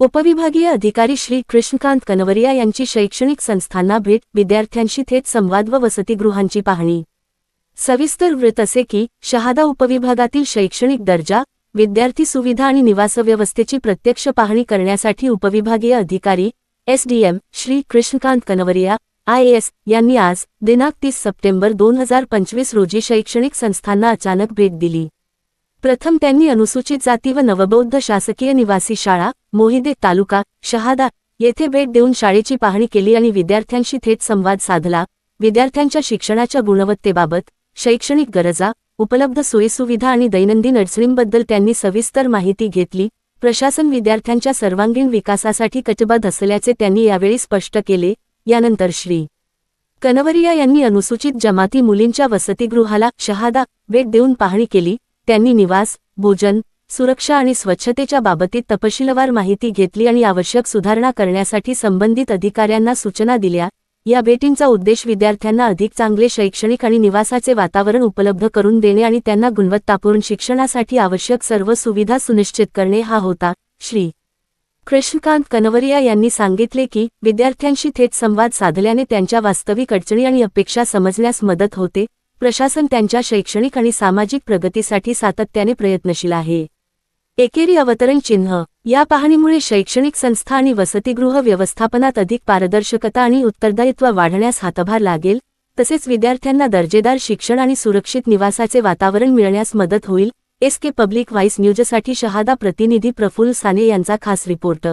उपविभागीय अधिकारी श्री कृष्णकांत कनवरिया यांची शैक्षणिक संस्थांना भेट विद्यार्थ्यांशी थेट संवाद व वसतिगृहांची पाहणी. सविस्तर वृत्त असे की शहादा उपविभागातील शैक्षणिक दर्जा विद्यार्थी सुविधा आणि निवासव्यवस्थेची प्रत्यक्ष पाहणी करण्यासाठी उपविभागीय अधिकारी एसडीएम श्री कृष्णकांत कनवरिया आयएएस यांनी आज दिनांक तीस सप्टेंबर दोन हजार पंचवीस रोजी शैक्षणिक संस्थांना अचानक भेट दिली. प्रथम त्यांनी अनुसूचित जाती व नवबौद्ध शासकीय निवासी शाळा मोहिदे तालुका शहादा येथे भेट देऊन शाळेची पाहणी केली आणि विद्यार्थ्यांशी थेट संवाद साधला. विद्यार्थ्यांच्या शिक्षणाच्या गुणवत्तेबाबत शैक्षणिक गरजा उपलब्ध सोयीसुविधा आणि दैनंदिन अडचणींबद्दल त्यांनी सविस्तर माहिती घेतली. प्रशासन विद्यार्थ्यांच्या सर्वांगीण विकासासाठी कटिबद्ध असल्याचे त्यांनी यावेळी स्पष्ट केले. यानंतर श्री. कनवरिया यांनी अनुसूचित जमाती मुलींच्या वसतिगृहाला शहादा भेट देऊन पाहणी केली. त्यांनी निवास भोजन सुरक्षा आणि स्वच्छतेच्या बाबतीत तपशीलवार माहिती घेतली आणि आवश्यक सुधारणा करण्यासाठी संबंधित अधिकाऱ्यांना सूचना दिल्या. या भेटींचा उद्देश विद्यार्थ्यांना अधिक चांगले शैक्षणिक आणि निवासाचे वातावरण उपलब्ध करून देणे आणि त्यांना गुणवत्तापूर्ण शिक्षणासाठी आवश्यक सर्व सुविधा सुनिश्चित करणे हा होता. श्री. कृष्णकांत कनवरिया यांनी सांगितले की विद्यार्थ्यांशी थेट संवाद साधल्याने त्यांच्या वास्तविक अडचणी आणि अपेक्षा समजण्यास मदत होते. प्रशासन त्यांच्या शैक्षणिक आणि सामाजिक प्रगतीसाठी सातत्याने प्रयत्नशील आहे. एकेरी अवतरण चिन्ह या पाहणीमुळे शैक्षणिक संस्था आणि वसतिगृह व्यवस्थापनात अधिक पारदर्शकता आणि उत्तरदायित्व वाढण्यास हातभार लागेल तसेच विद्यार्थ्यांना दर्जेदार शिक्षण आणि सुरक्षित निवासाचे वातावरण मिळण्यास मदत होईल. एस के पब्लिक व्हाईस न्यूजसाठी शहादा प्रतिनिधी प्रफुल्ल साने यांचा खास रिपोर्ट.